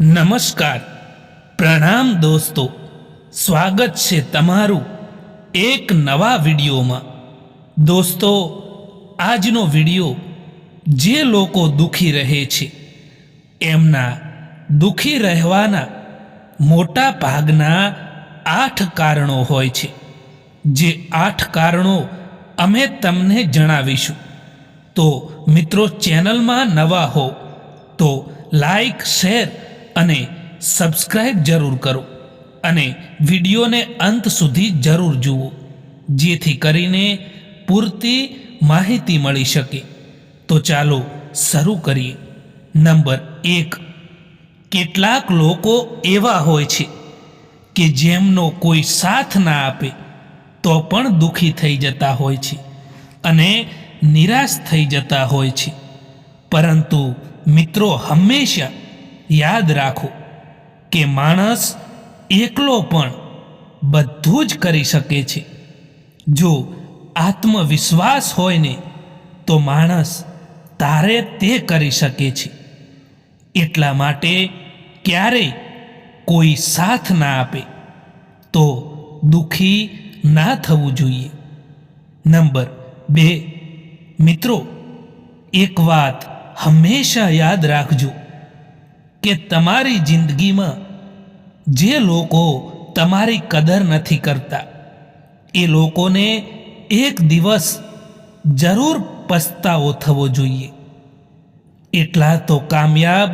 નમસ્કાર. પ્રણામ દોસ્તો. સ્વાગત છે તમારું એક નવા વિડીયોમાં. દોસ્તો, આજનો વીડિયો જે લોકો દુખી રહે છે, એમના દુખી રહેવાના મોટા ભાગના આઠ કારણો હોય છે, જે આઠ કારણો અમે તમને જણાવીશું. તો મિત્રો ચેનલમાં નવા હો, તો લાઈક, શેર અને સબસ્ક્રાઇબ જરૂર કરો અને વિડીયોને અંત સુધી જરૂર જુઓ, જેથી કરીને પૂરતી માહિતી મળી શકે. તો ચાલો શરૂ કરીએ. નંબર એક, કેટલાક લોકો એવા હોય છે કે જેમનો કોઈ સાથ ના આપે, તો પણ દુઃખી થઈ જતા હોય છે અને નિરાશ થઈ જતા હોય છે. પરંતુ મિત્રો, હંમેશા યાદ રાખો કે માણસ એકલો પણ બધું જ કરી શકે છે. જો આત્મવિશ્વાસ હોય ને, તો માણસ તારે તે કરી શકે છે. એટલા માટે ક્યારેય કોઈ સાથ ના આપે. તો દુઃખી ના થવું જોઈએ. નંબર બે, મિત્રો, એક વાત હંમેશા યાદ રાખજો. કે તમારી જિંદગીમાં જે લોકો તમારી કદર નથી કરતા, એ લોકોને એક દિવસ જરૂર પસ્તાવો થવો જોઈએ. એટલા તો કામયાબ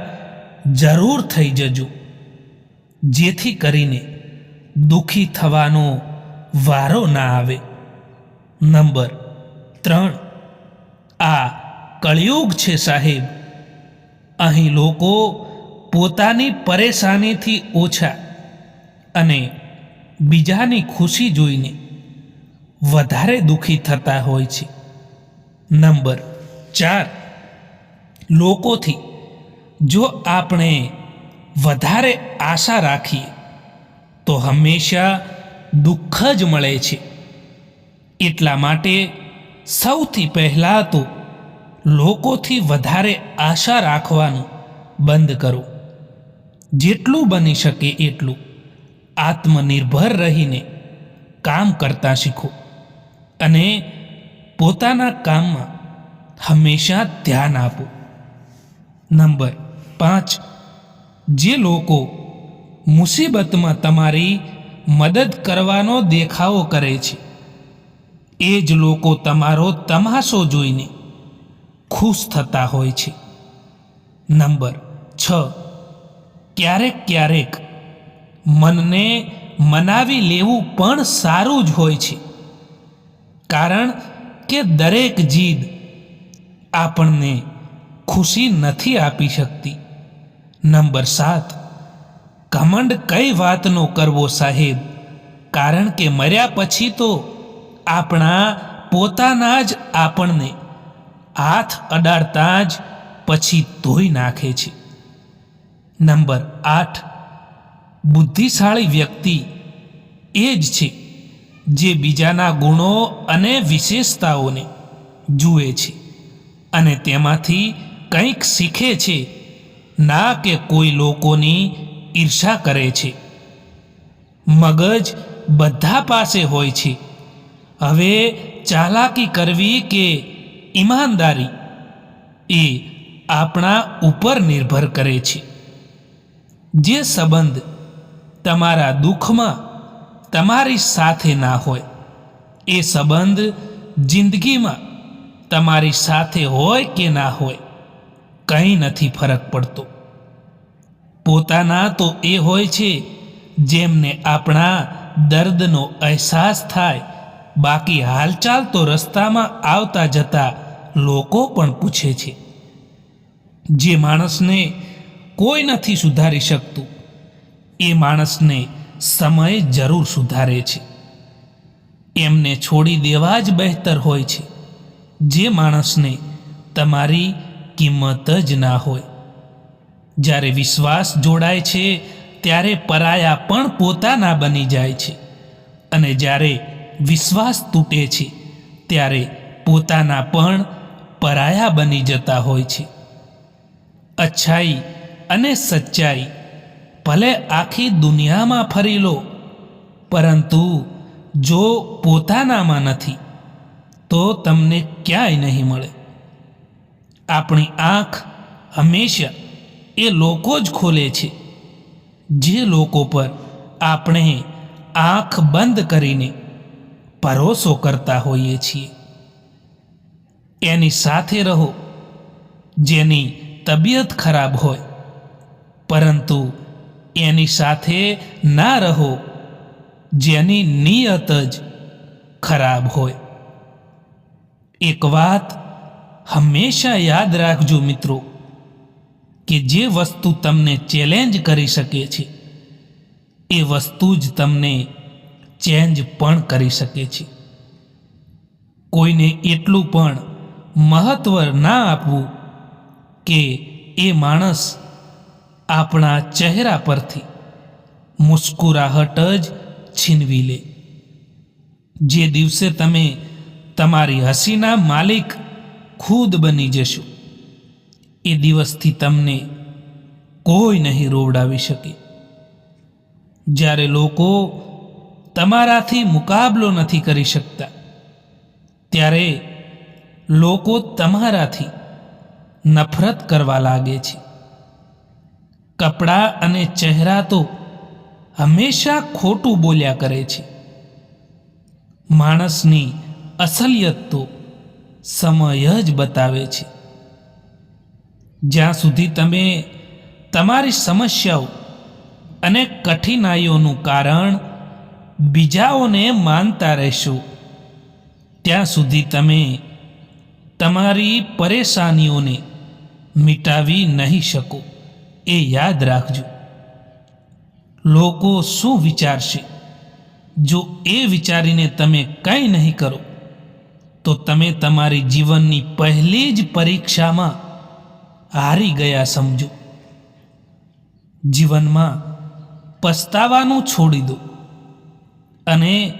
જરૂર થઈ જજો. જેથી કરીને દુઃખી થવાનો વારો ના આવે. નંબર ત્રણ, આ કળિયુગ છે સાહેબ. અહીં લોકો પોતાની પરેશાનીથી ઓછા અને બીજાની ખુશી જોઈને વધારે દુઃખી થતા હોય છે. નંબર ચાર. લોકોથી જો આપણે વધારે આશા રાખીએ, તો હંમેશા દુઃખ જ મળે છે. એટલા માટે સૌથી પહેલાં તો લોકોથી વધારે આશા રાખવાનું બંધ કરો. જેટલું બની શકે એટલું આત્મનિર્ભર રહીને કામ કરતા શીખો અને પોતાના કામમાં હંમેશા ધ્યાન આપો. નંબર પાંચ, જે લોકો મુસીબતમાં તમારી મદદ કરવાનો દેખાવો કરે છે, એ જ લોકો તમારો તમાશો જોઈને ખુશ થતા હોય છે. નંબર છ ક્યારેક ક્યારેક મનને મનાવી લેવું પણ સારું જ હોય છે. કારણ કે દરેક જીદ આપણને ખુશી નથી આપી શકતી. નંબર સાત, ઘમંડ કઈ વાતનો કરવો સાહેબ? કારણ કે મર્યા પછી તો આપણા પોતાના જ આપણને હાથ અડાડતા જ પછી ધોઈ નાખે છે. નંબર આઠ. બુદ્ધિશાળી વ્યક્તિ એ જ છે જે બીજાના ગુણો અને વિશેષતાઓને જુએ છે અને તેમાંથી કંઈક શીખે છે, ના કે કોઈ લોકોની ઈર્ષા કરે છે. મગજ બધા પાસે હોય છે. હવે ચાલાકી કરવી કે ઈમાનદારી એ આપણા ઉપર નિર્ભર કરે છે. જે સંબંધ તમારા દુઃખમાં તમારી સાથે ના હોય, એ સંબંધ જિંદગીમાં તમારી સાથે હોય કે ના હોય, કંઈ નથી ફરક પડતો. પોતાના તો એ હોય છે જેમને આપણા દર્દનો અહેસાસ થાય, બાકી હાલચાલ તો રસ્તામાં આવતા જતા લોકો પણ પૂછે છે. જે માણસને કોઈ નથી સુધારી શકતું. એ માણસને સમય જરૂર સુધારે છે. એમને છોડી દેવા જ બહેતર હોય છે. જે માણસને તમારી કિંમત જ ના હોય. જ્યારે વિશ્વાસ જોડાય છે, ત્યારે પરાયા પણ પોતાના બની જાય છે. અને જ્યારે વિશ્વાસ તૂટે છે, ત્યારે પોતાના પણ પરાયા બની જતા હોય છે. અચ્છાઈ અને સચ્ચાઈ. ભલે આખી દુનિયામાં ફરી લો, પરંતુ જો પોતાનામાં નથી, તો તમને ક્યાંય નહીં મળે. આપણી આંખ હંમેશા એ લોકો જ ખોલે છે, જે લોકો પર આપણે આંખ બંધ કરીને ભરોસો કરતા હોઈએ છીએ. એની સાથે રહો, જેની તબિયત ખરાબ હોય. પરંતુ એની સાથે ના રહો, જેની નિયત જ ખરાબ હોય. એક વાત હંમેશા યાદ રાખજો મિત્રો, કે જે વસ્તુ તમને ચેલેન્જ કરી શકે છે, એ વસ્તુ જ તમને ચેન્જ પણ કરી શકે છે. કોઈને એટલું પણ મહત્વ ના આપવું કે એ માણસ આપણા ચહેરા પરથી મુસ્કુરાહટ જ છીનવી લે. જે દિવસે તમે તમારી હસીના માલિક ખુદ બની જશો, એ દિવસથી તમને કોઈ નહીં રોવડાવી શકે. જ્યારે લોકો તમારાથી મુકાબલો નથી કરી શકતા, ત્યારે લોકો તમારાથી નફરત કરવા લાગે છે. કપડાં અને ચહેરા તો હંમેશા ખોટું બોલ્યા કરે છે. માણસની અસલિયત તો સમય જ બતાવે છે. જ્યાં સુધી તમે તમારી સમસ્યાઓ અને કઠિનાઈઓનું કારણ બીજાઓને માનતા રહેશો, ત્યાં સુધી તમે તમારી પરેશાનીઓને મિટાવી નહીં શકો. એ યાદ રાખજો. લોકો શું વિચારશે? જો એ વિચારીને તમે કંઈ નહીં કરો, તો તમે તમારી જીવનની પહેલી જ પરીક્ષામાં હારી ગયા સમજો. જીવનમાં પસ્તાવાનું છોડી દો અને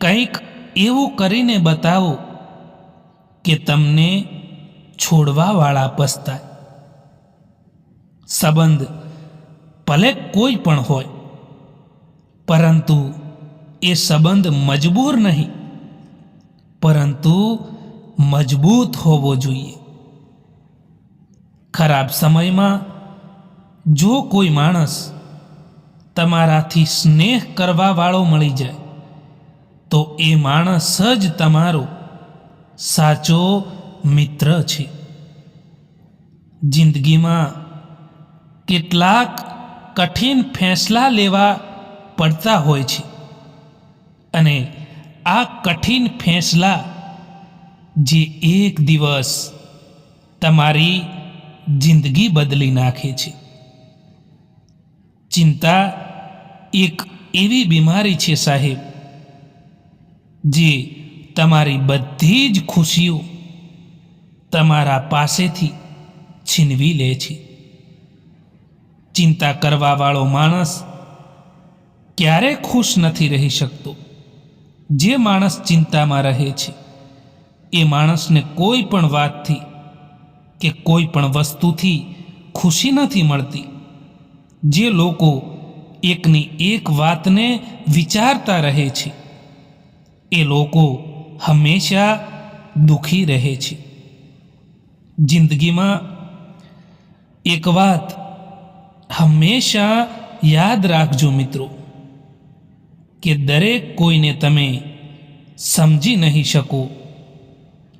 કંઈક એવું કરીને બતાવો કે તમને છોડવાવાળા પસ્તાય. સંબંધ ભલે કોઈ પણ હોય, પરંતુ એ સંબંધ મજબૂર નહીં, પરંતુ મજબૂત હોવો જોઈએ. ખરાબ સમયમાં જો કોઈ માણસ તમારાથી સ્નેહ કરવાવાળો મળી જાય, તો એ માણસ જ તમારો સાચો મિત્ર છે. જિંદગીમાં કેટલાક કઠિન ફેંસલા લેવા પડતા હોય છે. અને આ કઠિન ફેંસલા જે એક દિવસ તમારી જિંદગી બદલી નાખે છે. ચિંતા એક એવી બીમારી છે સાહેબ, જે તમારી બધી જ ખુશીઓ તમારા પાસેથી છીનવી લે છે. ચિંતા કરવાવાળો માણસ ક્યારે ખુશ નથી રહી શકતો. જે માણસ ચિંતામાં રહે છે, એ માણસને કોઈ પણ વાતથી કે કોઈ પણ વસ્તુથી ખુશી નથી મળતી. જે લોકો એકની એક વાતને વિચારતા રહે છે, એ લોકો હંમેશા દુઃખી રહે છે. જિંદગીમાં એક વાત હંમેશા યાદ રાખજો મિત્રો, કે દરેક કોઈને તમે સમજી નહીં શકો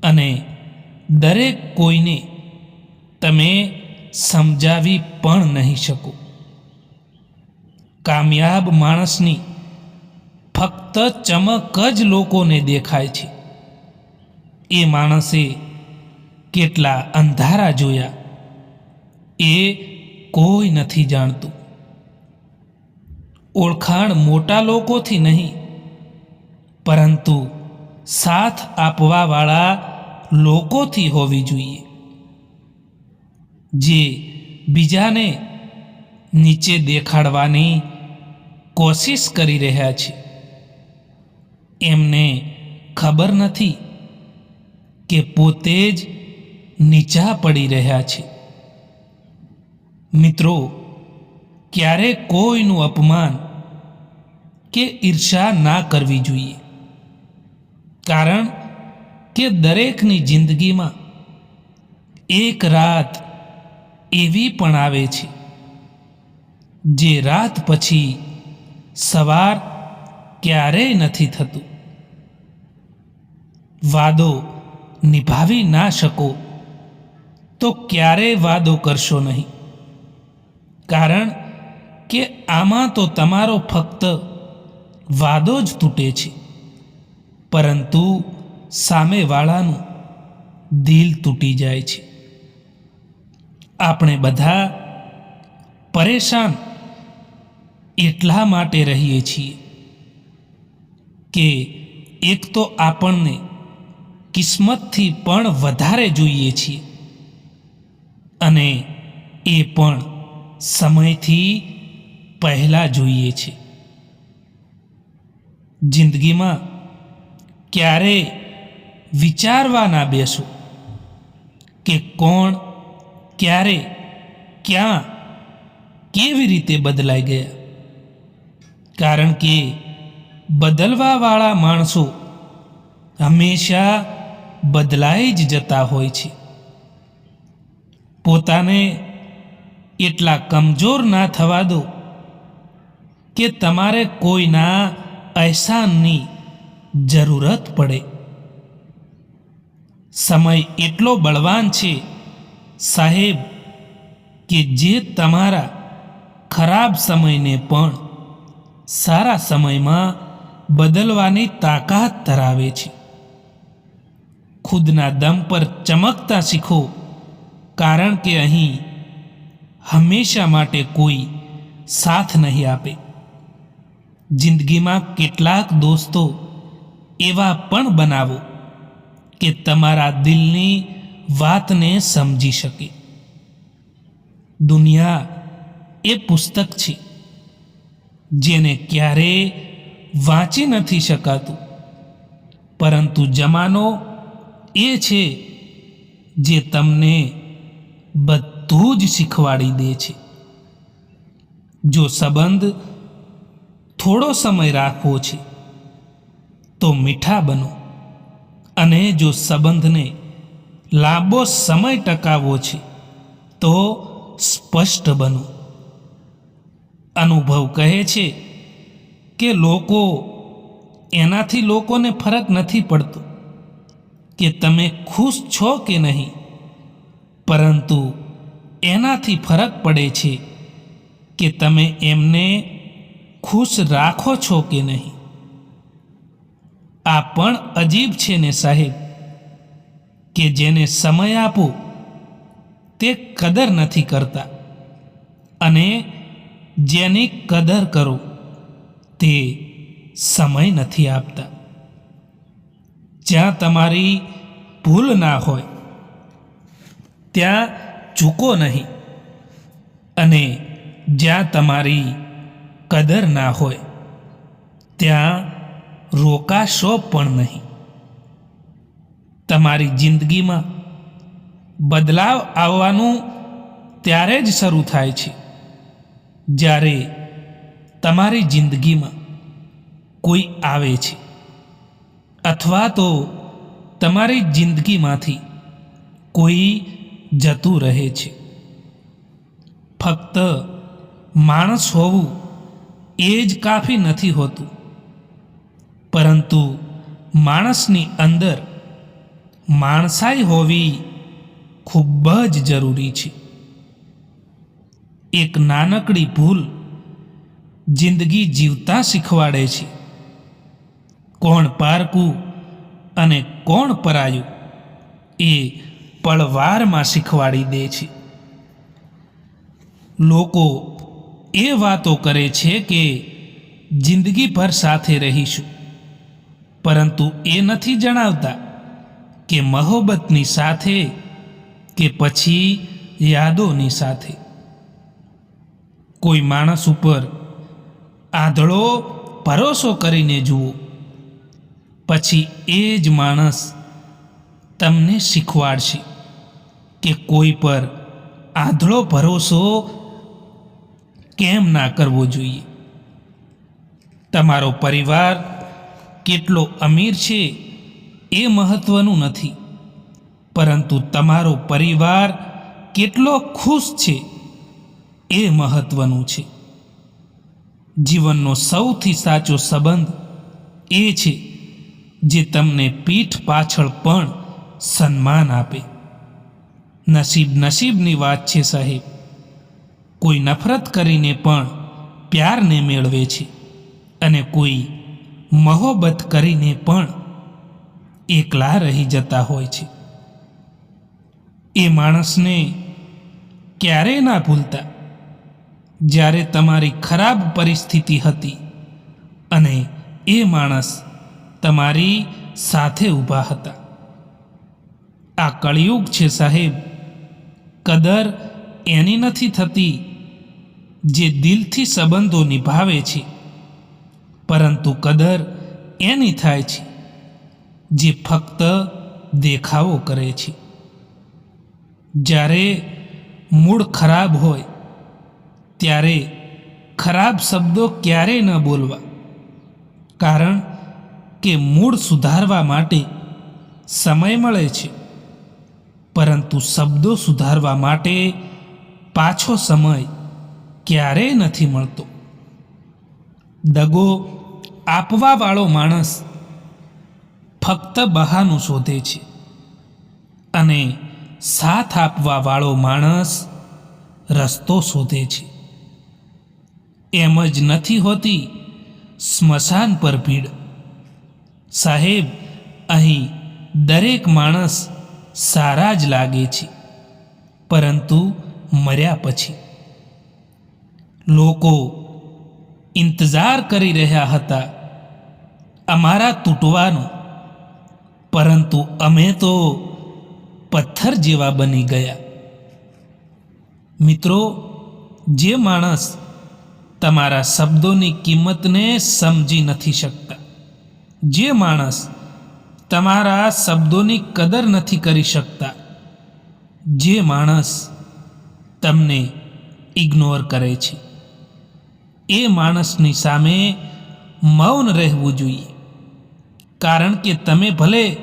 અને દરેક કોઈને તમે સમજાવી પણ નહીં શકો. કામયાબ માણસની ફક્ત ચમક જ લોકોને દેખાય છે. એ માણસે કેટલા અંધારા જોયા. એ કોઈ નથી જાણતું. ઓળખાણ મોટા લોકોથી નહીં, પરંતુ સાથ આપવાવાળા લોકોથી હોવી જોઈએ. જે બીજાને નીચે દેખાડવાની કોશિશ કરી રહ્યા છે. એમને ખબર નથી કે પોતે જ નીચા પડી રહ્યા છે. મિત્રો, ક્યારે કોઈનું અપમાન કે ઈર્ષા ના કરવી જોઈએ? કારણ કે દરેકની જિંદગીમાં એક રાત એવી પણ આવે છે, જે રાત પછી સવાર ક્યારેય નથી થતું. વાદો નિભાવી ના શકો, તો ક્યારેય વાદો કરશો નહીં? કારણ કે આમાં તો તમારો ફક્ત વાદો જ તૂટે છે. પરંતુ સામેવાળાનું દિલ તૂટી જાય છે. આપણે બધા પરેશાન એટલા માટે રહીએ છીએ કે એક તો આપણને કિસ્મતથી પણ વધારે જોઈએ છીએ અને એ પણ સમયથી પહેલાં જોઈએ છે. જિંદગીમાં ક્યારે વિચારવા ના બેસો કે કોણ, ક્યારે, ક્યાં, કેવી રીતે બદલાઈ ગયા? કારણ કે બદલવાવાળા માણસો હંમેશા બદલાઈ જ જતા હોય છે. પોતાને એટલા કમજોર ના થવા દો કે તમારે કોઈના અહેસાનની જરૂરત પડે. સમય એટલો બળવાન છે, સાહેબ, કે જે તમારા ખરાબ સમયને પણ સારા સમયમાં બદલવાની તાકાત ધરાવે છે. ખુદના દમ પર ચમકતા શીખો, કારણ કે અહીં હંમેશા માટે કોઈ સાથ નહીં આપે. જિંદગીમાં કેટલાક દોસ્તો એવા પણ બનાવો કે તમારા દિલની વાતને સમજી શકે. દુનિયા એ પુસ્તક છે, જેને ક્યારેય વાંચી નથી શકાતું. પરંતુ જમાનો એ છે જે તમને બધું જ શીખવાડી દે છે. જો સંબંધ થોડો સમય રાખવો છે, તો મીઠા બનો. અને જો સંબંધને લાંબો સમય ટકાવવો છે, તો સ્પષ્ટ બનો. અનુભવ કહે છે કે લોકો એનાથી લોકોને ફરક નથી પડતો કે તમે ખુશ છો કે નહીં. પરંતુ એનાથી ફરક પડે છે કે તમે એમને ખુશ રાખો છો કે નહીં. આ પણ અજીબ છે ને સાહેબ, કે જેને સમય આપો તે કદર નથી કરતા. અને જેની કદર કરો તે સમય નથી આપતા. જ્યાં તમારી ભૂલ ના હોય, ત્યાં ચૂકો નહીં. અને જ્યાં તમારી કદર ના હોય, ત્યાં રોકાશો પણ નહીં. તમારી જિંદગીમાં બદલાવ આવવાનું ત્યારે જ શરૂ થાય છે. જ્યારે તમારી જિંદગીમાં કોઈ આવે છે. અથવા તો તમારી જિંદગીમાંથી કોઈ જતું રહે છે. ફક્ત માણસ હોવું એ જ કાફી નથી હોતું. પરંતુ માણસની અંદર માણસાઈ હોવી ખૂબ જ જરૂરી છે. એક નાનકડી ભૂલ જિંદગી જીવતા શીખવાડે છે. કોણ પારકું અને કોણ પરાયું એ પળવારમાં શીખવાડી દે છે. લોકો એ વાતો કરે છે કે જિંદગીભર સાથે રહીશું. પરંતુ એ નથી જણાવતા કે મહોબતની સાથે કે પછી યાદોની સાથે. કોઈ માણસ ઉપર આંધળો ભરોસો કરીને જુઓ. પછી એ જ માણસ તમને શીખવાડશે કે કોઈ પર આંધળો ભરોસો કેમ ના કરવો જોઈએ. તમારો પરિવાર કેટલો અમીર છે એ મહત્વનું નથી. પરંતુ તમારો પરિવાર કેટલો ખુશ છે એ મહત્વનું છે. જીવનનો સૌથી સાચો સંબંધ એ છે જે તમને પીઠ પાછળ પણ સન્માન આપે. નસીબ નસીબની વાત છે સાહેબ. કોઈ નફરત કરીને પણ પ્યારને મેળવે છે અને કોઈ મહોબત કરીને પણ એકલા રહી જતા હોય છે. એ માણસને ક્યારેય ના ભૂલતા? જ્યારે તમારી ખરાબ પરિસ્થિતિ હતી અને એ માણસ તમારી સાથે ઊભા હતા. આ કળિયુગ છે સાહેબ. કદર એની નથી થતી જે દિલથી સંબંધો નિભાવે છે. પરંતુ કદર એની થાય છે જે ફક્ત દેખાવો કરે છે. જ્યારે મૂળ ખરાબ હોય, ત્યારે ખરાબ શબ્દો ક્યારેય ન બોલવા. કારણ કે મૂળ સુધારવા માટે સમય મળે છે. પરંતુ શબ્દો સુધારવા માટે પાછો સમય ક્યારેય નથી મળતો. દગો આપવાવાળો માણસ ફક્ત બહાનું શોધે છે અને સાથ આપવાવાળો માણસ રસ્તો શોધે છે. એમ જ નથી હોતી સ્મશાન પર ભીડ. સાહેબ, અહીં દરેક માણસ સારા જ લાગે છે. પરંતુ મર્યા પછી. લોકો ઇંતજાર કરી રહ્યા હતા. અમારા તૂટવાનો. પરંતુ અમે તો પથ્થર જેવા બની ગયા. મિત્રો, જે માણસ તમારા શબ્દોની કિંમતને સમજી નથી શકતા, જે માણસ તમારા શબ્દોની કદર નથી કરી શકતા. જે માણસ તમને ઇગ્નોર કરે છે, એ માણસની સામે મૌન રહેવું જોઈએ. કારણ કે તમે ભલે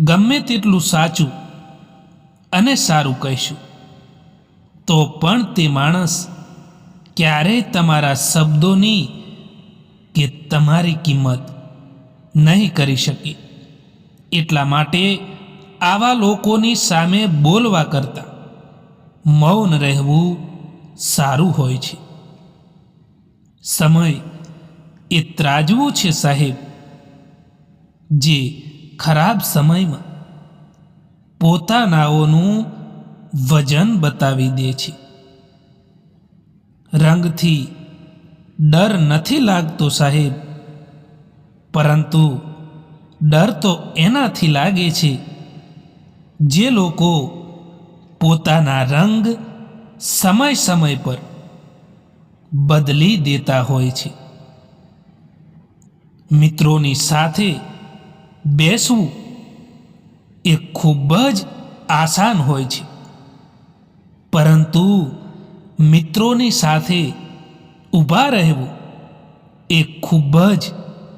ગમે તેટલું સાચું અને સારું કહીશું, તો પણ તે માણસ ક્યારેય તમારા શબ્દોની કે તમારી કિંમત નહીં કરી શકે. એટલા માટે આવા લોકોની સામે બોલવા કરતાં મૌન રહેવું સારું હોય છે. સમય એ ત્રાજવું છે સાહેબ, જે ખરાબ સમયમાં પોતાનાઓનું વજન બતાવી દે છે. રંગથી ડર નથી લાગતો સાહેબ, પરંતુ ડર તો એનાથી લાગે છે. જે લોકો પોતાના રંગ સમય સમય પર બદલી દેતા હોય છે. મિત્રોની સાથે બેસવું એ ખૂબ જ આસાન હોય છે. પરંતુ મિત્રોની સાથે ઊભા રહેવું એ ખૂબ જ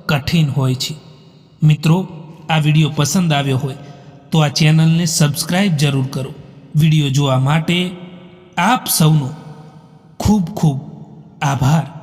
કઠિન હોય છે. મિત્રો, આ વીડિયો પસંદ આવ્યો હોય તો આ ચેનલને સબસ્ક્રાઈબ જરૂર કરો. વીડિયો જોવા માટે આપ સૌનો ખૂબ ખૂબ આભાર.